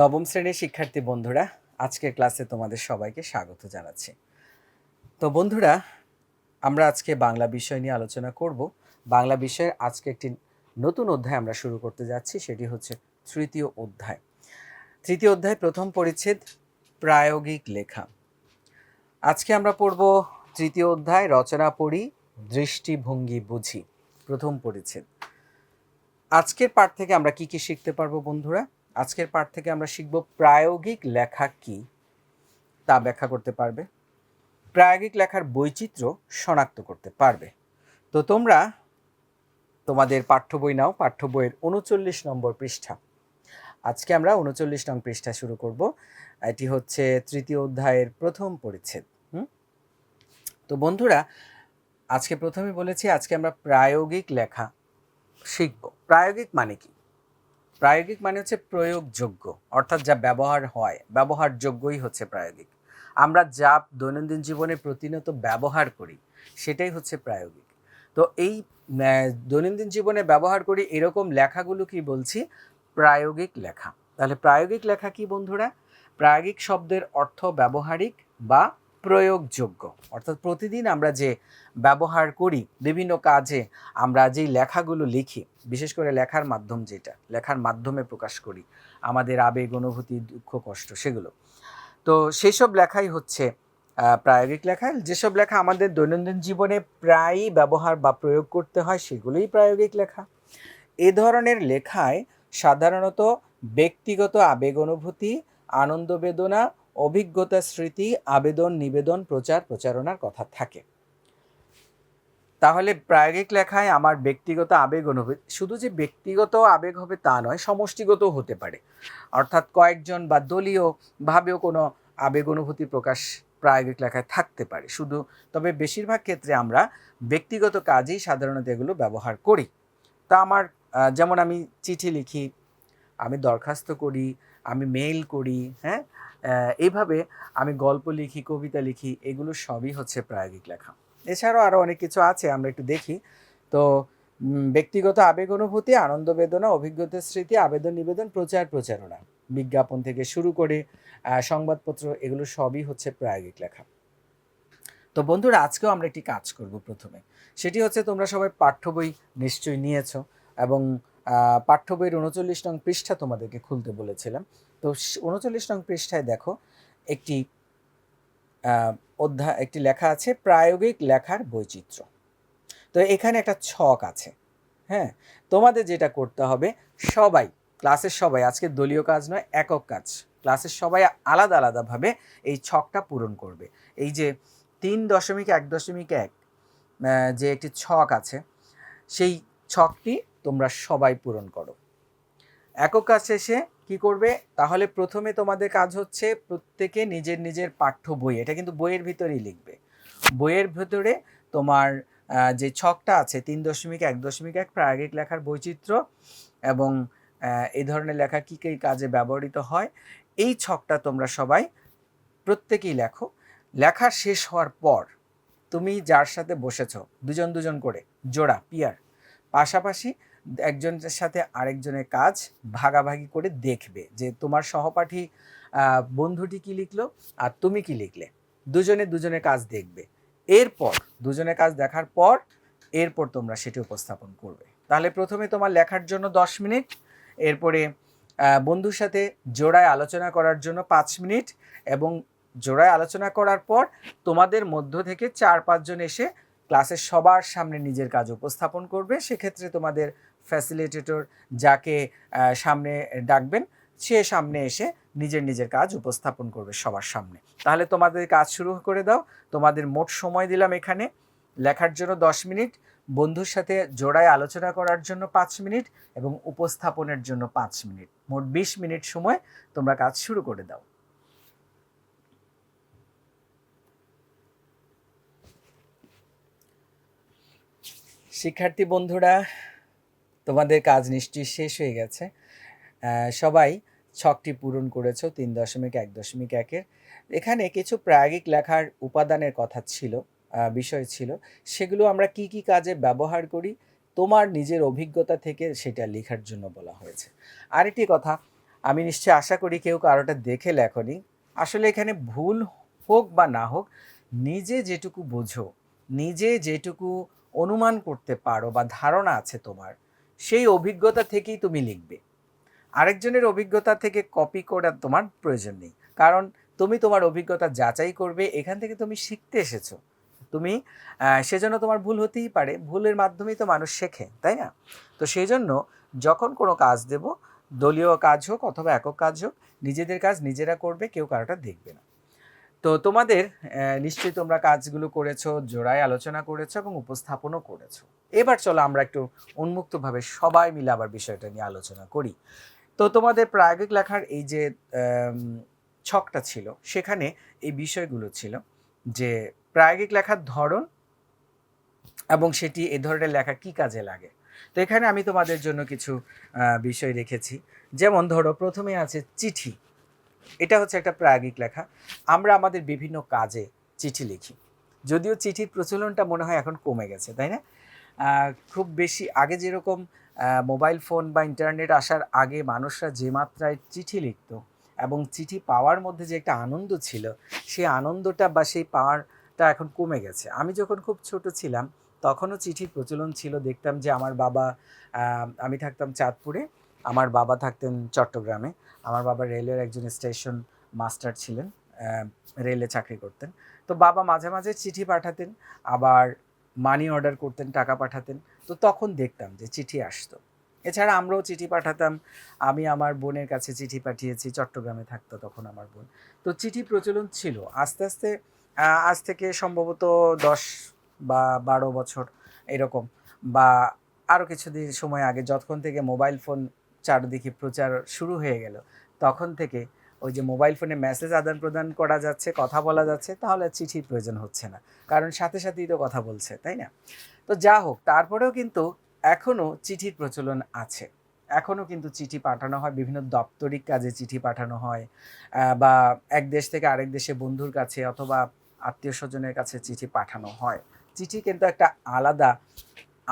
নবম শ্রেণির শিক্ষার্থী বন্ধুরা আজকের ক্লাসে তোমাদের সবাইকে স্বাগত জানাচ্ছি। তো বন্ধুরা, আমরা আজকে বাংলা বিষয় নিয়ে আলোচনা করব। বাংলা বিষয়ের আজকে একটি নতুন অধ্যায় আমরা শুরু করতে যাচ্ছি, সেটি হচ্ছে তৃতীয় অধ্যায়। তৃতীয় অধ্যায় প্রথম পরিচ্ছেদ, প্রায়োগিক লেখা। আজকে আমরা পড়ব তৃতীয় অধ্যায়, রচনা পড়ি, দৃষ্টিভঙ্গি বুঝি, প্রথম পরিচ্ছেদ। আজকের পাঠ থেকে আমরা কি কি শিখতে পারব বন্ধুরা? আজকের পাঠ থেকে আমরা শিখব প্রায়োগিক লেখা কি তা ব্যাখ্যা করতে পারবে। প্রায়োগিক লেখার বৈচিত্র্য শনাক্ত করতে পারবে। তো তোমরা তোমাদের পাঠ্য বই নাও, পাঠ্য বইয়ের উনচল্লিশ নম্বর পৃষ্ঠা। আজকে আমরা উনচল্লিশ নং পৃষ্ঠা শুরু করব। এটি হচ্ছে তৃতীয় অধ্যায়ের প্রথম পরিচ্ছেদ। তো বন্ধুরা, আজকে প্রথমে বলেছি আজকে আমরা প্রায়োগিক লেখা শিখব। প্রায়োগিক মানে কি? প্রায়োগিক মানে হচ্ছে প্রয়োগযোগ্য, অর্থাৎ যা ব্যবহার হয়, ব্যবহারযোগ্যই হচ্ছে প্রায়োগিক। আমরা যা দৈনন্দিন জীবনে প্রতিনিয়ত ব্যবহার করি, সেটাই হচ্ছে প্রায়োগিক। তো এই দৈনন্দিন জীবনে ব্যবহার করি এরকম লেখাগুলো কি বলছি? প্রায়োগিক লেখা। তাহলে প্রায়োগিক লেখা কি বন্ধুরা? প্রায়োগিক শব্দের অর্থ ব্যবহারিক বা প্রয়োগযোগ্য। অর্থাৎ প্রতিদিন আমরা যে ব্যবহার করি, বিভিন্ন কাজে আমরা যেই লেখাগুলো লিখি, বিশেষ করে লেখার মাধ্যম যেটা, লেখার মাধ্যমে প্রকাশ করি, আমাদের আবেগ, অনুভূতি, দুঃখ, কষ্ট সেগুলো। তো সেই সব লেখাই হচ্ছে প্রায়োগিক লেখা। যেসব লেখা আমাদের দৈনন্দিন জীবনে প্রায়ই ব্যবহার বা প্রয়োগ করতে হয়, সেগুলোই প্রায়োগিক লেখা। এ ধরনের লেখায় সাধারণত ব্যক্তিগত আবেগ, অনুভূতি, আনন্দ বেদনা অভিজ্ঞতা স্মৃতি, আবেদন, নিবেদন, প্রচার, প্রচারণার কথা থাকে। তাহলে প্রায়োগিক লেখায় আমার ব্যক্তিগত আবেগ অনুভূতি শুধু যে ব্যক্তিগত আবেগ হবে তা নয়, সমষ্টিগত হতে পারে। অর্থাৎ কয়েকজন বা দলীয় ভাবেও কোনো আবেগ অনুভূতি প্রকাশ প্রায়োগিক লেখায় থাকতে পারে। শুধু, তবে বেশিরভাগ ক্ষেত্রে আমরা ব্যক্তিগত কাজেই সাধারণত এগুলো ব্যবহার করি। তা আমার যেমন আমি চিঠি লিখি, আমি দরখাস্ত করি আমি মেইল করি হ্যাঁ? এইভাবে আমি গল্প লিখি, কবিতা লিখি, এগুলো সবই হচ্ছে প্রায়োগিক লেখা। এছাড়াও আরও অনেক কিছু আছে, আমরা একটু দেখি। তো ব্যক্তিগত আবেগ অনুভূতি, আনন্দ বেদনা, অভিজ্ঞতা স্মৃতি, আবেদন নিবেদন, প্রচার প্রচারণা। বিজ্ঞাপন থেকে শুরু করে সংবাদপত্র, এগুলো সবই হচ্ছে প্রায়োগিক লেখা। তো বন্ধুরা, আজকেও আমরা একটি কাজ করব প্রথমে। সেটি হচ্ছে তোমরা সবাই পাঠ্য বই নিশ্চয়ই নিয়েছো এবং পাঠ্য বইয়ের উনচল্লিশ নং পৃষ্ঠা তোমাদেরকে খুলতে বলেছিলাম। তো উনচল্লিশ নং পৃষ্ঠায় দেখো, একটি অধ্যায় একটি লেখা আছে, প্রায়োগিক লেখার বৈচিত্র্য। তো এখানে একটা ছক আছে হ্যাঁ? তোমাদের যেটা করতে হবে, সবাই, ক্লাসের সবাই, আজকে দলীয় কাজ নয়, একক কাজ। ক্লাসের সবাই আলাদা আলাদাভাবে এই ছকটা পূরণ করবে। এই যে তিন দশমিক এক দশমিক এক যে একটি ছক আছে, সেই ছকটি তোমরা সবাই পূরণ করো। একক কাজ শেষে কি করবে? তাহলে প্রথমে তোমাদের কাজ হচ্ছে প্রত্যেকে নিজের নিজের পাঠ্য বই, এটা কিন্তু বইয়ের ভিতরেই লিখবে। বইয়ের ভিতরে তোমার যে ছকটা আছে, তিন দশমিক এক দশমিক এক প্রায়োগিক লেখার বৈচিত্র্য এবং এই ধরনের লেখা কী কী কাজে ব্যবহৃত হয়, এই ছকটা তোমরা সবাই প্রত্যেকেই লেখো। লেখা শেষ হওয়ার পর তুমি যার সাথে বসেছ, দুজন দুজন করে, জোড়া, পিয়ার, পাশাপাশি একজনের সাথে আরেকজনের কাজ ভাগাভাগি করে দেখবে যে তোমার সহপাঠী বন্ধুটি কি লিখলো আর তুমি কি লিখলে। দুজনে দুজনের কাজ দেখবে। এরপর, দুজনের কাজ দেখার পর, এরপর তোমরা সেটি উপস্থাপন করবে। তাহলে প্রথমে তোমার লেখার জন্য দশ মিনিট, এরপরে বন্ধুর সাথে জোড়ায় আলোচনা করার জন্য পাঁচ মিনিট এবং জোড়ায় আলোচনা করার পর তোমাদের মধ্য থেকে চার পাঁচজন এসে ক্লাসের সবার সামনে নিজের কাজ উপস্থাপন করবে। সেক্ষেত্রে তোমাদের ফ্যাসিলিটেটর যাকে সামনে ডাকবেন, সে সামনে এসে নিজের নিজের কাজ উপস্থাপন করবে সবার সামনে। তাহলে তোমাদের কাজ শুরু করে দাও। তোমাদের মোট সময় দিলাম এখানে। লেখার জন্য দশ মিনিট, বন্ধুর সাথে জোড়ায় আলোচনা করার জন্য পাঁচ মিনিট এবং উপস্থাপনের জন্য পাঁচ মিনিট। মোট বিশ মিনিট সময় তোমরা কাজ শুরু করে দাও। শিক্ষার্থী বন্ধুরা তোমাদের কাজ নিশ্চয়ই শেষ হয়ে গেছে। সবাই ছকটি পূরণ করেছ তিন দশমিক এক দশমিক একের। এখানে কিছু প্রায়োগিক লেখার উপাদানের কথা ছিল বিষয় ছিল। সেগুলো আমরা কি কি কাজে ব্যবহার করি, তোমার নিজের অভিজ্ঞতা থেকে সেটা লেখার জন্য বলা হয়েছে। আরেকটি কথা, আমি নিশ্চয়ই আশা করি কেউ কারোটা দেখে লেখনি। আসলে এখানে ভুল হোক বা না হোক, নিজে যেটুকু বোঝো, নিজে যেটুকু অনুমান করতে পারো বা ধারণা আছে তোমার সেই অভিজ্ঞতা থেকেই তুমি লিখবে। আরেকজনের অভিজ্ঞতা থেকে কপি করার তোমার প্রয়োজন নেই। কারণ তুমি তোমার অভিজ্ঞতা যাচাই করবে, এখান থেকে তুমি শিখতে এসেছ। তুমি সেজন্য তোমার ভুল হতেই পারে। ভুলের মাধ্যমেই তো মানুষ শেখে, তাই না? তো সেই জন্য যখন কোনো কাজ দেব, দলীয় কাজ হোক অথবা একক কাজ হোক, নিজেদের কাজ নিজেরা করবে, কেউ কারোটা দেখবে না। তো তোমাদের নিশ্চয়ই তোমরা কাজগুলো করেছ, জোড়ায় আলোচনা করেছ এবং উপস্থাপনও করেছ। এবার চলো আমরা একটু উন্মুক্তভাবে সবাই মিলে আবার বিষয়টা নিয়ে আলোচনা করি। তো তোমাদের প্রায়োগিক লেখার এই যে ছকটা ছিল, সেখানে এই বিষয়গুলো ছিল যে প্রায়োগিক লেখার ধরন এবং সেটি এ ধরনের লেখা কি কাজে লাগে। তো এখানে আমি তোমাদের জন্য কিছু বিষয় রেখেছি। যেমন ধরো, প্রথমে আছে চিঠি। এটা হচ্ছে একটা প্রায়োগিক লেখা। আমরা আমাদের বিভিন্ন কাজে চিঠি লিখি। যদিও চিঠির প্রচলনটা মনে হয় এখন কমে গেছে, তাই না? খুব বেশি আগে যেরকম মোবাইল ফোন বা ইন্টারনেট আসার আগে মানুষরা যে মাত্রায় চিঠি লিখত এবং চিঠি পাওয়ার মধ্যে যে একটা আনন্দ ছিল, সেই আনন্দটা বা সেই পাওয়ারটা এখন কমে গেছে। আমি যখন খুব ছোট ছিলাম, তখনও চিঠির প্রচলন ছিল। দেখতাম যে আমার বাবা আমি থাকতাম চাঁদপুরে। আমার বাবা থাকতেন চট্টগ্রামে। আমার বাবা রেলের একজন স্টেশন মাস্টার ছিলেন রেলে চাকরি করতেন। তো বাবা মাঝে মাঝে চিঠি পাঠাতেন, আবার মানি অর্ডার করতেন, টাকা পাঠাতেন। তো তখন দেখতাম যে চিঠি আসতো। এছাড়া আমরাও চিঠি পাঠাতাম। আমি আমার বোনের কাছে চিঠি পাঠিয়েছি, চট্টগ্রামে থাকতো তখন আমার বোন। তো চিঠি প্রচলন ছিল। আস্তে আস্তে আজ থেকে সম্ভবত দশ বা বারো বছর এরকম। বা আরও কিছুদিন সময় আগে, যতক্ষণ থেকে মোবাইল ফোন চারদিকে প্রচার শুরু হয়ে গেল। তখন থেকে ওই যে মোবাইল ফোনে মেসেজ আদান প্রদান করা যাচ্ছে, কথা বলা যাচ্ছে, তাহলে চিঠির প্রয়োজন হচ্ছে না। কারণ সাথে সাথেই তো কথা বলছে, তাই না? তো যা হোক, তারপরেও কিন্তু এখনও চিঠির প্রচলন আছে। এখনও কিন্তু চিঠি পাঠানো হয়, বিভিন্ন দপ্তরিক কাজে চিঠি পাঠানো হয় বা এক দেশ থেকে আরেক দেশে বন্ধুর কাছে অথবা আত্মীয় স্বজনের কাছে চিঠি পাঠানো হয়। চিঠি কিন্তু একটা আলাদা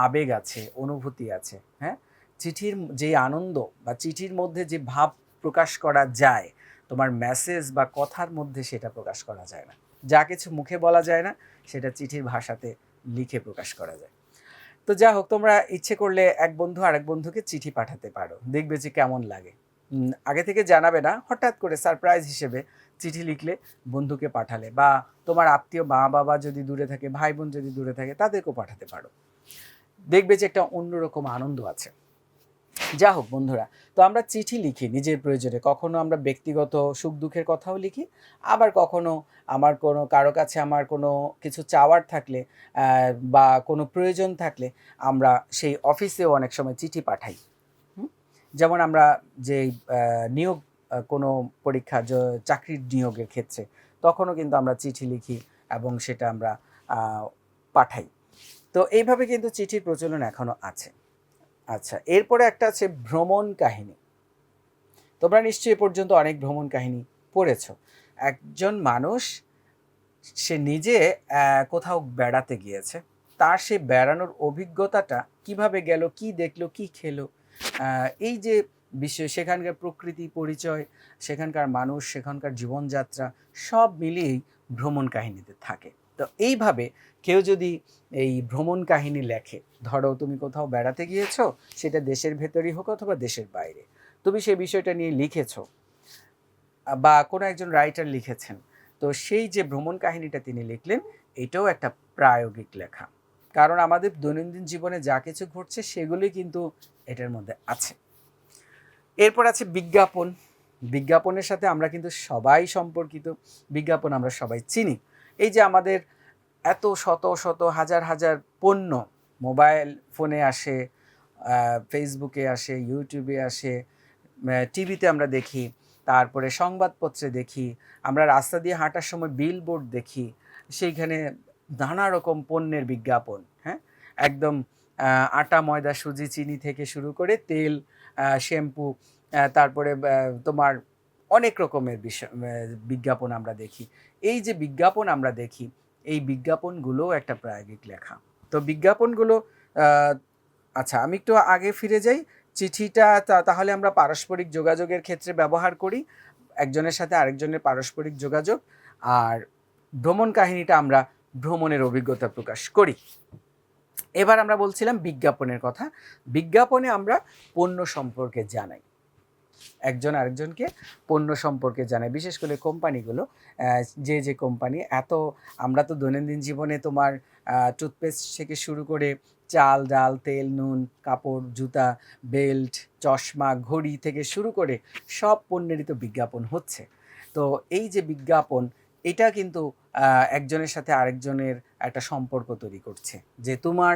আবেগ আছে, অনুভূতি আছে হ্যাঁ? চিঠির যে আনন্দ বা চিঠির মধ্যে যে ভাব প্রকাশ করা যায়, তোমার মেসেজ বা কথার মধ্যে সেটা প্রকাশ করা যায় না। যা কিছু মুখে বলা যায় না, সেটা চিঠির ভাষাতে লিখে প্রকাশ করা যায়। তো যা হোক, তোমরা ইচ্ছে করলে এক বন্ধু আরেক বন্ধুকে চিঠি পাঠাতে পারো। দেখবে যে কেমন লাগে। আগে থেকে জানাবে না, হঠাৎ করে সারপ্রাইজ হিসেবে চিঠি লিখলে বন্ধুকে পাঠালে বা তোমার আত্মীয় মা বাবা যদি দূরে থাকে ভাই বোন যদি দূরে থাকে, তাদেরকেও পাঠাতে পারো। দেখবে যে একটা অন্যরকম আনন্দ আছে। যা হোক বন্ধুরা, তো আমরা চিঠি লিখি নিজের প্রয়োজনে। কখনো আমরা ব্যক্তিগত সুখ দুঃখের কথাও লিখি, আবার কখনো আমার কোনো, কারও কাছে আমার কোনো কিছু চাওয়ার থাকলে বা কোনো প্রয়োজন থাকলে আমরা সেই অফিসেও অনেক সময় চিঠি পাঠাই? যেমন আমরা যে নিয়োগ কোনো পরীক্ষা চাকরির নিয়োগের ক্ষেত্রে, তখনও কিন্তু আমরা চিঠি লিখি এবং সেটা আমরা পাঠাই। তো এইভাবে কিন্তু চিঠির প্রচলন এখনও আছে। আচ্ছা এরপরে একটা আছে ভ্রমণ কাহিনী। তোমরা নিশ্চয়ই এ পর্যন্ত অনেক ভ্রমণ কাহিনী পড়েছো। একজন মানুষ, সে নিজে কোথাও বেড়াতে গিয়েছে। তার সে বেড়ানোর অভিজ্ঞতাটা কীভাবে গেল, কি দেখল, কি খেলো এই যে বিষয়, সেখানকার প্রকৃতি, পরিচয়, সেখানকার মানুষ, সেখানকার জীবনযাত্রা, সব মিলিয়েই ভ্রমণ কাহিনীতে থাকে। তো এইভাবে কেউ যদি এই ভ্রমণ কাহিনী লেখে, ধরো তুমি কোথাও বেড়াতে গিয়েছো, সেটা দেশের ভেতরই হোক অথবা দেশের বাইরে, তুমি সেই বিষয়টা নিয়ে লিখেছো, বা কোনো একজন রাইটার লিখেছেন, তো সেই যে ভ্রমণ কাহিনীটা তিনি লিখলেন, এটাও একটা প্রায়োগিক লেখা। কারণ আমাদের দৈনন্দিন জীবনে যা কিছু ঘটছে সেগুলি কিন্তু এটার মধ্যে আছে। এরপর আছে বিজ্ঞাপন। বিজ্ঞাপনের সাথে আমরা কিন্তু সবাই সম্পর্কিত। বিজ্ঞাপন আমরা সবাই চিনি। এই যে আমাদের এত শত শত হাজার হাজার পণ্য মোবাইল ফোনে আসে ফেসবুকে আসে ইউটিউবে আসে টিভিতে আমরা দেখি, তারপরে সংবাদপত্রে দেখি, আমরা রাস্তা দিয়ে হাঁটার সময় বিলবোর্ড দেখি, সেইখানে নানা রকম পণ্যের বিজ্ঞাপন হ্যাঁ? একদম আটা, ময়দা, সুজি, চিনি থেকে শুরু করে তেল শ্যাম্পু তারপরে তোমার অনেক রকমের বিজ্ঞাপন আমরা দেখি। এই যে বিজ্ঞাপন আমরা দেখি, এই বিজ্ঞাপনগুলোও একটা প্রায়োগিক লেখা। তো বিজ্ঞাপনগুলো আচ্ছা আমি একটু আগে ফিরে যাই। চিঠিটা তাহলে আমরা পারস্পরিক যোগাযোগের ক্ষেত্রে ব্যবহার করি। একজনের সাথে আরেকজনের পারস্পরিক যোগাযোগ। আর ভ্রমণ কাহিনীটা আমরা ভ্রমণের অভিজ্ঞতা প্রকাশ করি। এবার আমরা বলছিলাম বিজ্ঞাপনের কথা। বিজ্ঞাপনে আমরা পণ্য সম্পর্কে জানাই। একজন আরেকজনকে পণ্য সম্পর্কে জানাই বিশেষ করে কোম্পানিগুলো যে যে কোম্পানি, এত আমরা তো দৈনন্দিন জীবনে তোমার টুথপেস্ট থেকে শুরু করে চাল, ডাল, তেল, নুন, কাপড়, জুতা বেল্ট চশমা, ঘড়ি থেকে শুরু করে সব পণ্যেরই তো বিজ্ঞাপন হচ্ছে। তো এই যে বিজ্ঞাপন, এটা কিন্তু একজনের সাথে আরেকজনের একটা সম্পর্ক তৈরি করছে। যে তোমার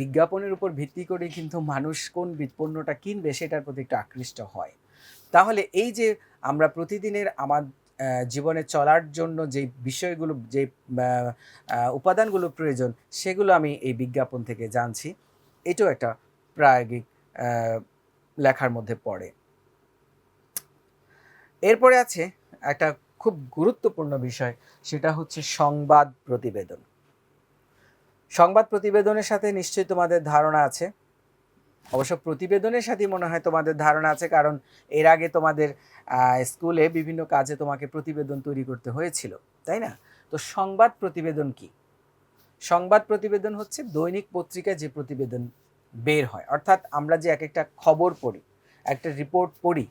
বিজ্ঞাপনের উপর ভিত্তি করে কিন্তু মানুষ কোন পণ্যটা কিনবে সেটার প্রতি একটু আকৃষ্ট হয়। তাহলে এই যে আমরা প্রতিদিনের আমার জীবনে চলার জন্য যে বিষয়গুলো, যে উপাদানগুলো প্রয়োজন, সেগুলো আমি এই বিজ্ঞাপন থেকে জানছি। এটাও একটা প্রায়োগিক লেখার মধ্যে পড়ে। এরপরে আছে একটা খুব গুরুত্বপূর্ণ বিষয়, সেটা হচ্ছে সংবাদ প্রতিবেদন। সংবাদ প্রতিবেদনের সাথে নিশ্চয়ই তোমাদের ধারণা আছে। অবশ্য প্রতিবেদনের সাথে মনে হয় তোমাদের ধারণা আছে, কারণ এর আগে তোমাদের স্কুলে বিভিন্ন কাজে তোমাকে প্রতিবেদন তৈরি করতে হয়েছিল, তাই না? তো সংবাদ প্রতিবেদন কি? সংবাদ প্রতিবেদন হচ্ছে দৈনিক পত্রিকায় যে প্রতিবেদন বের হয়। অর্থাৎ আমরা যে এক একটা খবর পড়ি, একটা রিপোর্ট পড়ি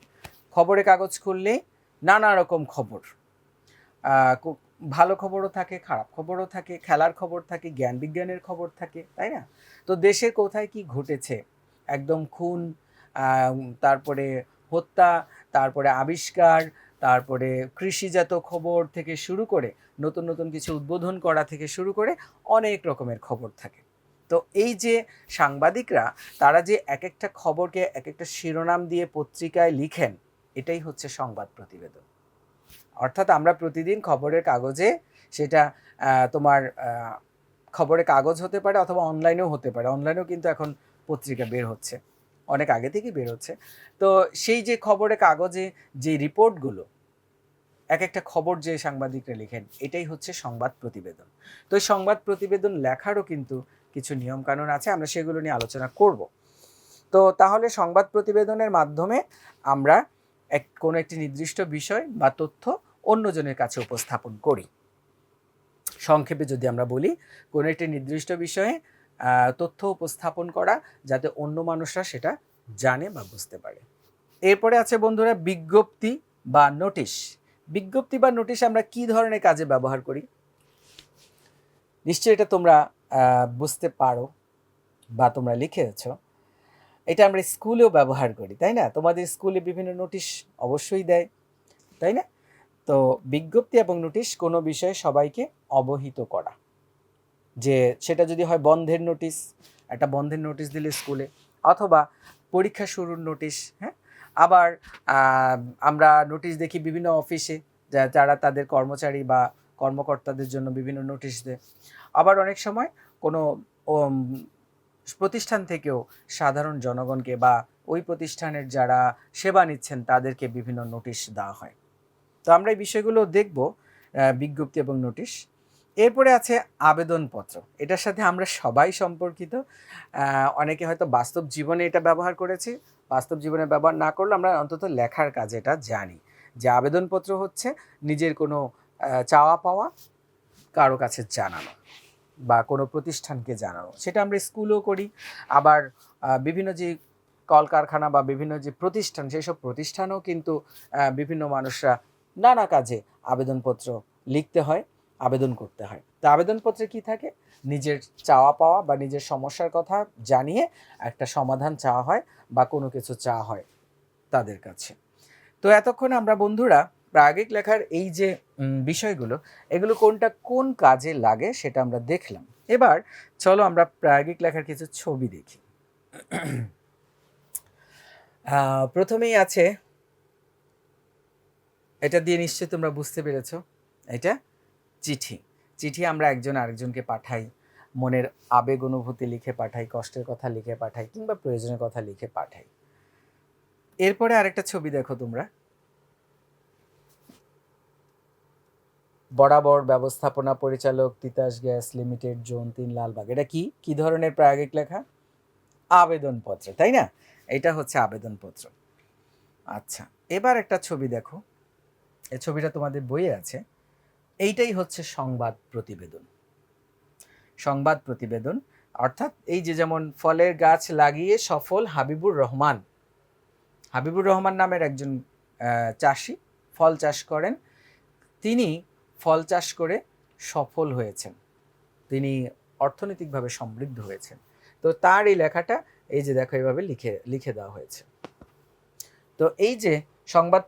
খবরের কাগজ খুললে নানা রকম খবর ভালো খবরও থাকে, খারাপ খবরও থাকে, খেলার খবর থাকে, জ্ঞান বিজ্ঞানের খবর থাকে, তাই না? তো দেশে কোথায় কি ঘটেছে একদম খুন তারপরে হত্যা, তারপরে আবিষ্কার, তারপরে কৃষিজাত খবর থেকে শুরু করে, নতুন নতুন কিছু উদ্বোধন করা থেকে শুরু করে অনেক রকমের খবর থাকে। তো এই যে সাংবাদিকরা, তারা যে এক একটা খবরকে এক একটা শিরোনাম দিয়ে পত্রিকায় লিখেন, এটাই হচ্ছে সংবাদ প্রতিবেদন। অর্থাৎ আমরা প্রতিদিন খবরের কাগজে সেটা তোমার খবরের কাগজ হতে পারে অথবা অনলাইনেও হতে পারে। অনলাইনেও কিন্তু এখন পত্রিকা বের হচ্ছে। অনেক আগে থেকেই বের হচ্ছে। তো সেই যে খবরের কাগজে যে রিপোর্টগুলো এক একটা খবর যে সাংবাদিকরা লেখেন, এটাই হচ্ছে সংবাদ প্রতিবেদন। তো এই সংবাদ প্রতিবেদন লেখারও কিন্তু কিছু নিয়মকানুন আছে, আমরা সেগুলো নিয়ে আলোচনা করব। তো তাহলে সংবাদ প্রতিবেদনের মাধ্যমে আমরা এক, কোনো একটি নির্দিষ্ট বিষয় বা তথ্য অন্যজনের কাছে উপস্থাপন করি। সংক্ষেপে যদি আমরা বলি, কোনো একটি নির্দিষ্ট বিষয়ে তথ্য উপস্থাপন করা যাতে অন্য মানুষরা সেটা জানে বা বুঝতে পারে। এরপরে আছে বন্ধুরা বিজ্ঞপ্তি বা নোটিশ। বিজ্ঞপ্তি বা নোটিশ আমরা কি ধরনের কাজে ব্যবহার করি? নিশ্চয়ই এটা তোমরা বুঝতে পারো বা তোমরা লিখেছ। এটা আমরা স্কুলেও ব্যবহার করি, তাই না? তোমাদের স্কুলে বিভিন্ন নোটিশ অবশ্যই দেয়, তাই না? তো বিজ্ঞপ্তি এবং নোটিশ কোনো বিষয়ে সবাইকে অবহিত করা। যে সেটা যদি হয় বন্ধের নোটিশ একটা বন্ধের নোটিশ দিলে স্কুলে অথবা পরীক্ষা শুরুর নোটিশ হ্যাঁ? আবার আমরা নোটিশ দেখি বিভিন্ন অফিসে যারা তাদের কর্মচারী বা কর্মকর্তাদের জন্য বিভিন্ন নোটিশ দেয়। আবার অনেক সময় কোনো প্রতিষ্ঠান থেকেও সাধারণ জনগণকে বা ওই প্রতিষ্ঠানের যারা সেবা নিচ্ছেন, তাদেরকে বিভিন্ন নোটিশ দেওয়া হয়। তো আমরা এই বিষয়গুলো দেখব বিজ্ঞপ্তি এবং নোটিশ এরপরে আছে আবেদনপত্র। এটার সাথে আমরা সবাই সম্পর্কিত। অনেকে হয়তো বাস্তব জীবনে এটা ব্যবহার করেছি। বাস্তব জীবনে ব্যবহার না করলে আমরা অন্তত লেখার কাজে এটা জানি। যে আবেদনপত্র হচ্ছে নিজের কোনো চাওয়া পাওয়া কারও কাছে জানানো বা কোনো প্রতিষ্ঠানকে জানানো। সেটা আমরা স্কুলেও করি। আবার বিভিন্ন যে কলকারখানা বা বিভিন্ন যে প্রতিষ্ঠান সেই সব প্রতিষ্ঠানও কিন্তু বিভিন্ন মানুষরা নানা কাজে আবেদনপত্র লিখতে হয়। আবেদন করতে হয়। তো আবেদনপত্রে কি থাকে? নিজের চাওয়া পাওয়া বা নিজের সমস্যার কথা জানিয়ে একটা সমাধান চাওয়া হয় বা কোনো কিছু চাওয়া হয় তাদের কাছে। তো এতক্ষণ আমরা বন্ধুরা প্রায়োগিক লেখার এই যে বিষয়গুলো, এগুলো কোনটা কোন কাজে লাগে সেটা আমরা দেখলাম। এবার চলো আমরা প্রায়োগিক লেখার কিছু ছবি দেখি। প্রথমেই আছে, এটা দিয়ে নিশ্চয়ই তোমরা বুঝতে পেরেছ, এটা চিঠি। চিঠি আমরা একজন আরেকজনকে পাঠাই, মনের আবেগ অনুভূতি লিখে পাঠাই, কষ্টের কথা লিখে পাঠাই কিংবা প্রয়োজনের কথা লিখে পাঠাই। এরপরে আরেকটা ছবি দেখো তোমরা। বরাবর ব্যবস্থাপনা পরিচালক তিতাস গ্যাস লিমিটেড, জোন তিন, লালবাগ। এটা কি? কি ধরনের প্রায়োগিক লেখা? আবেদনপত্র, তাই না? এটা হচ্ছে আবেদনপত্র। আচ্ছা এবার একটা ছবি দেখো। এই ছবিটা তোমাদের বইয়ে আছে। এইটাই হচ্ছে সংবাদ প্রতিবেদন। সংবাদ প্রতিবেদন, অর্থাৎ এই যে যেমন ফলের গাছ লাগিয়ে সফল হাবিবুর রহমান হাবিবুর রহমান নামের একজন চাষি ফল চাষ করেন। তিনি ফল চাষ করে সফল হয়েছেন। তিনি অর্থনৈতিকভাবে সমৃদ্ধ হয়েছেন। তো তার এই লেখাটা এই যে দেখো এইভাবে লিখে লিখে দেওয়া হয়েছে। তো এই যে সংবাদ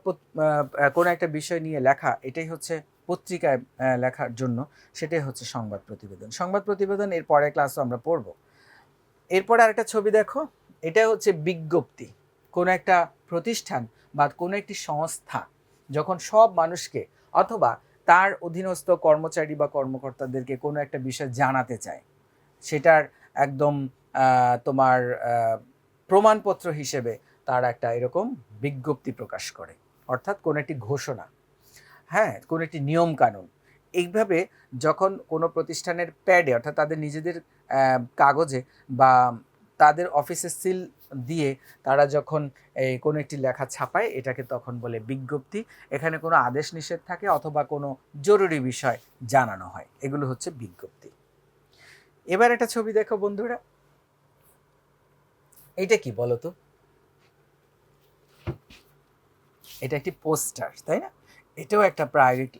কোনো একটা বিষয় নিয়ে লেখা, এটাই হচ্ছে পত্রিকায় লেখার জন্য সেটাই হচ্ছে সংবাদ প্রতিবেদন। সংবাদ প্রতিবেদন এর পরের ক্লাসও আমরা পড়ব। এরপরে আরেকটা ছবি দেখো এটা হচ্ছে বিজ্ঞপ্তি। কোনো একটা প্রতিষ্ঠান বা কোনো একটি সংস্থা যখন সব মানুষকে অথবা তার অধীনস্থ কর্মচারী বা কর্মকর্তাদেরকে কোনো একটা বিষয় জানাতে চায়, সেটার একদম তোমার প্রমাণপত্র হিসেবে তার একটা এরকম বিজ্ঞপ্তি প্রকাশ করে। অর্থাৎ কোনো একটি ঘোষণা। হ্যাঁ কোনো একটি নিয়ম কানুন এইভাবে যখন কোনো প্রতিষ্ঠানের প্যাডে অর্থাৎ তাদের নিজেদের কাগজে বা তাদের অফিসে সিল দিয়ে তারা যখন কোনো একটি লেখা ছাপায়, এটাকে তখন বলে বিজ্ঞপ্তি। এখানে কোনো আদেশ নিষেধ থাকে অথবা কোনো জরুরি বিষয় জানানো হয়। এগুলো হচ্ছে বিজ্ঞপ্তি। এবার একটা ছবি দেখো বন্ধুরা। এটা কি বলো তো এটা একটি পোস্টার, তাই না? এটাও একটা প্রায়োরিটি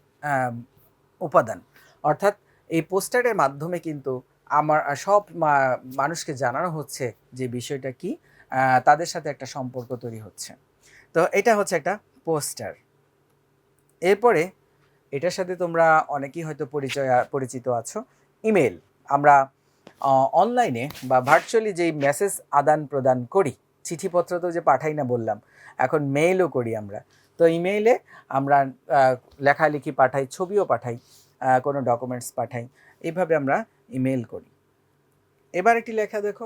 উপাদান। অর্থাৎ এই পোস্টারের মাধ্যমে কিন্তু আমার, সব মানুষকে জানানো হচ্ছে যে বিষয়টা কি তাদের সাথে একটা সম্পর্ক তৈরি হচ্ছে। তো এটা হচ্ছে একটা পোস্টার। এরপরে এটার সাথে তোমরা অনেকেই হয়তো পরিচয়, পরিচিত আছো। ইমেল। আমরা অনলাইনে বা ভার্চুয়ালি যেই মেসেজ আদান প্রদান করি, চিঠিপত্র তো যে পাঠাই না বললাম, এখন মেইলও করি আমরা। তো ইমেইলে আমরা লেখালেখি পাঠাই, ছবিও পাঠাই কোনো ডকুমেন্টস পাঠাই, এইভাবে আমরা ইমেল করি। এবার একটি লেখা দেখো।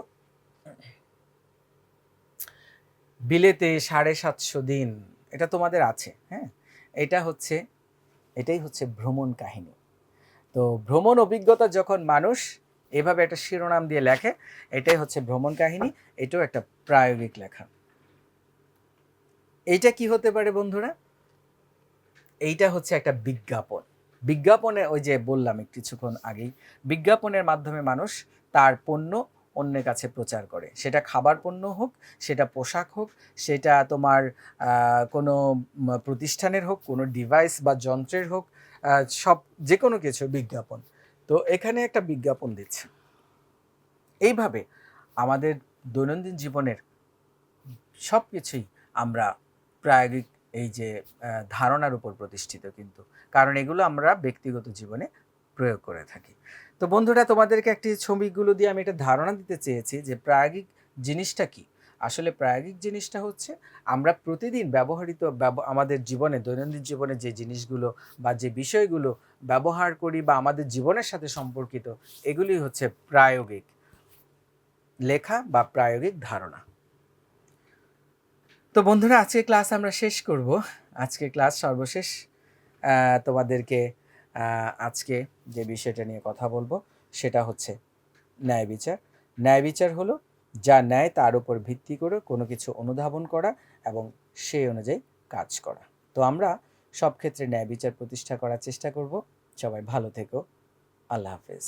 বিলেতে সাড়ে সাতশো দিন, এটা তোমাদের আছে হ্যাঁ? এটা হচ্ছে, এটাই হচ্ছে ভ্রমণ কাহিনী। তো ভ্রমণ অভিজ্ঞতা যখন মানুষ এভাবে একটা শিরোনাম দিয়ে লেখে, এটাই হচ্ছে ভ্রমণ কাহিনী, এটাও একটা প্রায়োগিক লেখা। এইটা কি হতে পারে বন্ধুরা? এইটা হচ্ছে একটা বিজ্ঞাপন। বিজ্ঞাপনে ওই যে বললাম কিছুক্ষণ আগেই, বিজ্ঞাপনের মাধ্যমে মানুষ তার পণ্য অন্যের কাছে প্রচার করে। সেটা খাবার পণ্য হোক, সেটা পোশাক হোক, সেটা তোমার কোনো প্রতিষ্ঠানের হোক, কোনো ডিভাইস বা যন্ত্রের হোক সব যে কোনো কিছু বিজ্ঞাপন। তো এখানে একটা বিজ্ঞাপন দিচ্ছে। এইভাবে আমাদের দৈনন্দিন জীবনের সব কিছুই আমরা প্রায়োগিক এই যে ধারণার উপর প্রতিষ্ঠিত কিন্তু। কারণ এগুলো আমরা ব্যক্তিগত জীবনে প্রয়োগ করে থাকি। তো বন্ধুরা, তোমাদেরকে একটি ছবিগুলো দিয়ে আমি একটা ধারণা দিতে চেয়েছি যে প্রায়োগিক জিনিসটা কি? আসলে প্রায়োগিক জিনিসটা হচ্ছে আমরা প্রতিদিন ব্যবহৃত ব্যব- আমাদের জীবনে, দৈনন্দিন জীবনে যে জিনিসগুলো বা যে বিষয়গুলো ব্যবহার করি বা আমাদের জীবনের সাথে সম্পর্কিত, এগুলি হচ্ছে প্রায়োগিক লেখা বা প্রায়োগিক ধারণা। তো বন্ধুরা আজকে ক্লাস আমরা শেষ করব। আজকে ক্লাস সর্বশেষ। তোমাদেরকে আজকে যে বিষয়টা নিয়ে কথা বলব, সেটা হচ্ছে ন্যায় বিচার। ন্যায় বিচার হলো যা ন্যায় তার উপর ভিত্তি করে কোনো কিছু অনুধাবন করা এবং সেই অনুযায়ী কাজ করা। তো আমরা সব ক্ষেত্রে ন্যায় বিচার প্রতিষ্ঠা করার চেষ্টা করব। সবাই ভালো থেকো। আল্লাহ হাফেজ।